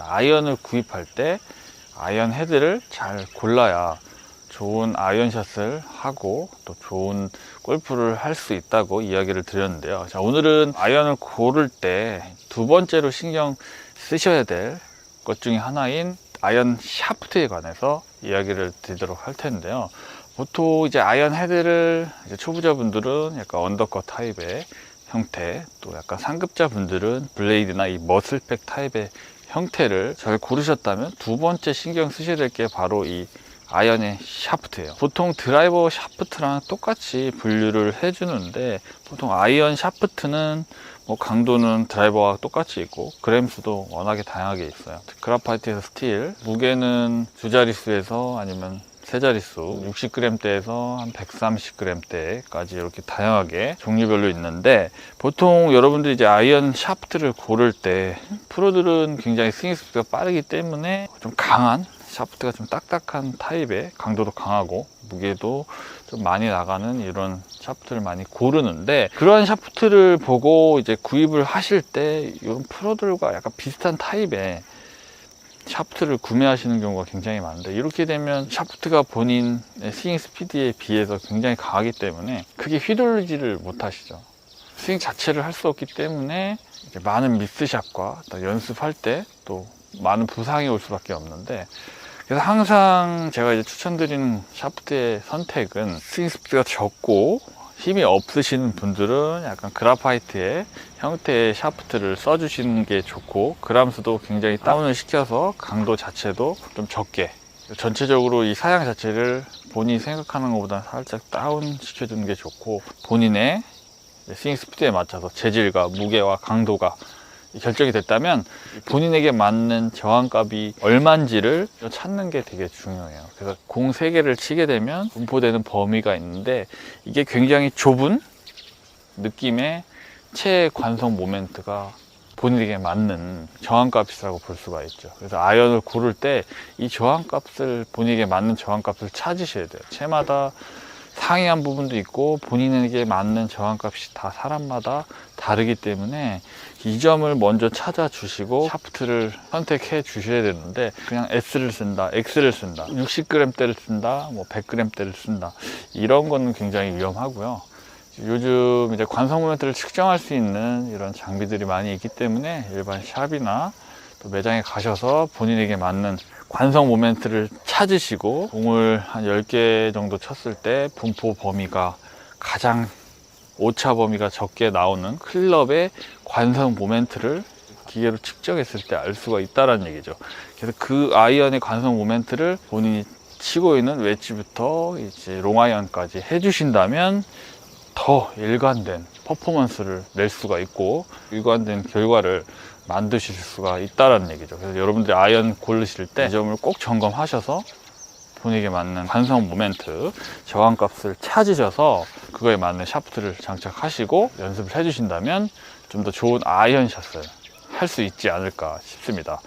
아이언을 구입할 때 아이언 헤드를 잘 골라야 좋은 아이언샷을 하고 또 좋은 골프를 할 수 있다고 이야기를 드렸는데요. 자, 오늘은 아이언을 고를 때 두 번째로 신경 쓰셔야 될 것 중에 하나인 아이언 샤프트에 관해서 이야기를 드리도록 할 텐데요. 보통 이제 아이언 헤드를 이제 초보자분들은 약간 언더컷 타입의 형태, 또 약간 상급자분들은 블레이드나 이 머슬백 타입의 형태를 잘 고르셨다면 두 번째 신경 쓰셔야 될 게 바로 이 아이언의 샤프트예요. 보통 드라이버 샤프트랑 똑같이 분류를 해주는데 보통 아이언 샤프트는 뭐 강도는 드라이버와 똑같이 있고 그램 수도 워낙에 다양하게 있어요. 그라파이트에서 스틸 무게는 두 자릿수에서 아니면 세 자릿수 60g대에서 한 130g대까지 이렇게 다양하게 종류별로 있는데 보통 여러분들이 이제 아이언 샤프트를 고를 때 프로들은 굉장히 스윙 스피드가 빠르기 때문에 좀 강한 샤프트가 좀 딱딱한 타입의 강도도 강하고 무게도 좀 많이 나가는 이런 샤프트를 많이 고르는데 그러한 샤프트를 보고 이제 구입을 하실 때 이런 프로들과 약간 비슷한 타입의 샤프트를 구매하시는 경우가 굉장히 많은데 이렇게 되면 샤프트가 본인의 스윙 스피드에 비해서 굉장히 강하기 때문에 크게 휘둘리지를 못하시죠. 스윙 자체를 할 수 없기 때문에 많은 미스샷과 또 연습할 때 또 많은 부상이 올 수밖에 없는데 그래서 항상 제가 이제 추천드리는 샤프트의 선택은 스윙 스피드가 적고 힘이 없으신 분들은 약간 그라파이트의 형태의 샤프트를 써주시는 게 좋고 그람수도 굉장히 다운을 시켜서 강도 자체도 좀 적게 전체적으로 이 사양 자체를 본인이 생각하는 것보다 살짝 다운 시켜주는 게 좋고 본인의 스윙 스피드에 맞춰서 재질과 무게와 강도가 결정이 됐다면 본인에게 맞는 저항값이 얼마인지를 찾는 게 되게 중요해요. 그래서 공 3개를 치게 되면 분포되는 범위가 있는데 이게 굉장히 좁은 느낌의 채 관성 모멘트가 본인에게 맞는 저항값이라고 볼 수가 있죠. 그래서 아이언을 고를 때 이 저항값을 본인에게 맞는 저항값을 찾으셔야 돼요. 채마다 상이한 부분도 있고 본인에게 맞는 저항값이 다 사람마다 다르기 때문에 이 점을 먼저 찾아주시고 샤프트를 선택해 주셔야 되는데 그냥 S를 쓴다, X를 쓴다, 60g대를 쓴다, 뭐 100g대를 쓴다 이런 거는 굉장히 위험하고요. 요즘 이제 관성 모멘트를 측정할 수 있는 이런 장비들이 많이 있기 때문에 일반 샵이나 또 매장에 가셔서 본인에게 맞는 관성 모멘트를 찾으시고 공을 한 10개 정도 쳤을 때 분포 범위가 가장 오차 범위가 적게 나오는 클럽의 관성 모멘트를 기계로 측정했을 때 알 수가 있다는 얘기죠. 그래서 그 아이언의 관성 모멘트를 본인이 치고 있는 웨지부터 이제 롱아이언까지 해주신다면 더 일관된 퍼포먼스를 낼 수가 있고 일관된 결과를 만드실 수가 있다는 얘기죠. 그래서 여러분들이 아이언 고르실 때 이 점을 꼭 점검하셔서 본인에게 맞는 관성 모멘트 저항값을 찾으셔서 그거에 맞는 샤프트를 장착하시고 연습을 해주신다면 좀 더 좋은 아이언 샷을 할 수 있지 않을까 싶습니다.